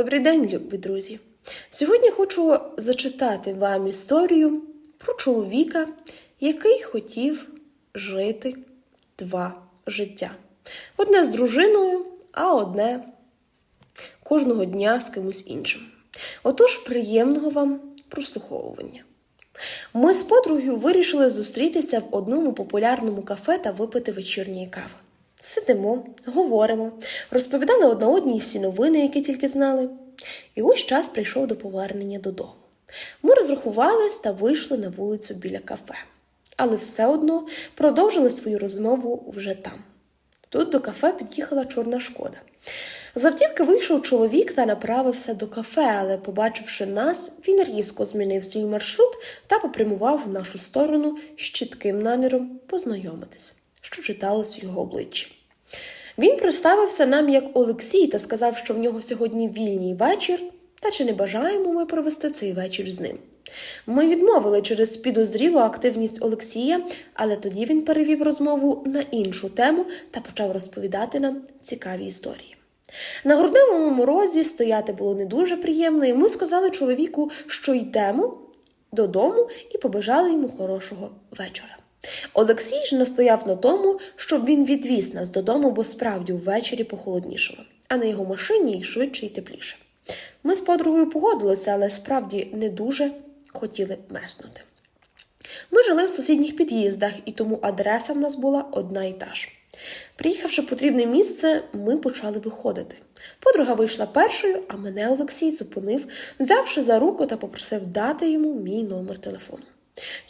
Добрий день, любі друзі! Сьогодні хочу зачитати вам історію про чоловіка, який хотів жити два життя. Одне з дружиною, а одне кожного дня з кимось іншим. Отож, приємного вам прослуховування. Ми з подругою вирішили зустрітися в одному популярному кафе та випити вечірньої кави. Сидимо, говоримо, розповідали одна одній всі новини, які тільки знали. І ось час прийшов до повернення додому. Ми розрахувались та вийшли на вулицю біля кафе, але все одно продовжили свою розмову вже там. Тут до кафе під'їхала чорна шкода. З автівки вийшов чоловік та направився до кафе, але, побачивши нас, він різко змінив свій маршрут та попрямував в нашу сторону з чітким наміром познайомитись, що читалось в його обличчі. Він представився нам як Олексій та сказав, що в нього сьогодні вільний вечір, та чи не бажаємо ми провести цей вечір з ним. Ми відмовили через підозрілу активність Олексія, але тоді він перевів розмову на іншу тему та почав розповідати нам цікаві історії. На грудневому морозі стояти було не дуже приємно, і ми сказали чоловіку, що йдемо додому і побажали йому хорошого вечора. Олексій ж настояв на тому, щоб він відвіз нас додому, бо справді ввечері похолоднішало, а на його машині й швидше й тепліше. Ми з подругою погодилися, але справді не дуже хотіли мерзнути. Ми жили в сусідніх під'їздах, і тому адреса в нас була одна і та ж. Приїхавши в потрібне місце, ми почали виходити. Подруга вийшла першою, а мене Олексій зупинив, взявши за руку та попросив дати йому мій номер телефону.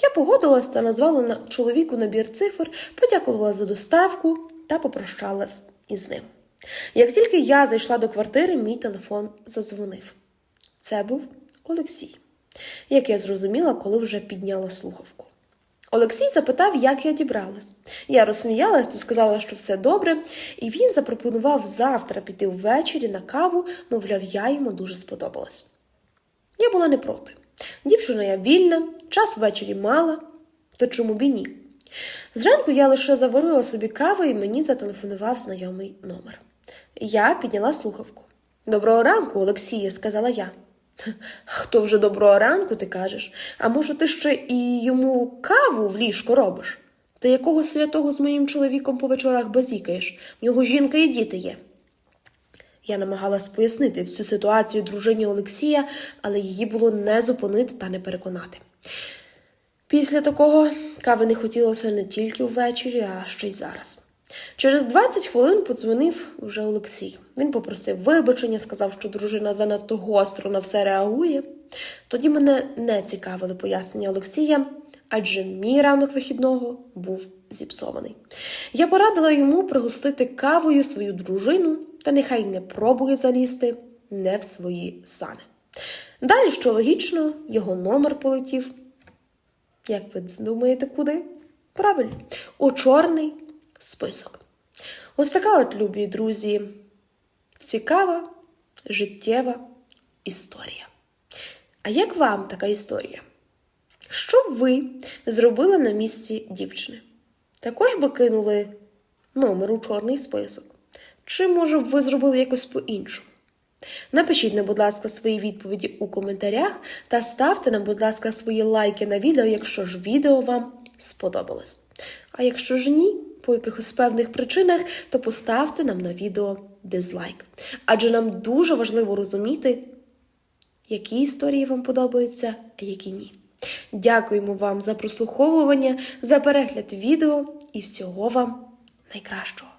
Я погодилась та назвала на чоловіку набір цифр, подякувала за доставку та попрощалась із ним. Як тільки я зайшла до квартири, мій телефон задзвонив. Це був Олексій, як я зрозуміла, коли вже підняла слухавку. Олексій запитав, як я дібралась. Я розсміялась та сказала, що все добре, і він запропонував завтра піти ввечері на каву, мовляв, я йому дуже сподобалась. Я була не проти. Дівчина я вільна, час ввечері мала, то чому б і ні? Зранку я лише заварила собі каву і мені зателефонував знайомий номер. Я підняла слухавку. Доброго ранку, Олексіє, сказала я. Хто вже доброго ранку, ти кажеш? А може, ти ще і йому каву в ліжко робиш? Ти якого святого з моїм чоловіком по вечорах базікаєш? В нього жінка і діти є. Я намагалась пояснити всю ситуацію дружині Олексія, але її було не зупинити та не переконати. Після такого кави не хотілося не тільки ввечері, а ще й зараз. Через 20 хвилин подзвонив уже Олексій. Він попросив вибачення, сказав, що дружина занадто гостро на все реагує. Тоді мене не цікавили пояснення Олексія, адже мій ранок вихідного був зіпсований. Я порадила йому пригостити кавою свою дружину та нехай не пробує залізти не в свої сани. Далі, що логічно, його номер полетів. Як ви думаєте, куди? Правильно, у чорний список. Ось така от, любі друзі, цікава, життєва історія. А як вам така історія? Що б ви зробили на місці дівчини? Також би кинули номер у чорний список? Чи, може б, ви зробили якось по-іншому? Напишіть нам, будь ласка, свої відповіді у коментарях та ставте нам, будь ласка, свої лайки на відео, якщо ж відео вам сподобалось. А якщо ж ні, по якихось певних причинах, то поставте нам на відео дизлайк. Адже нам дуже важливо розуміти, які історії вам подобаються, а які ні. Дякуємо вам за прослуховування, за перегляд відео і всього вам найкращого.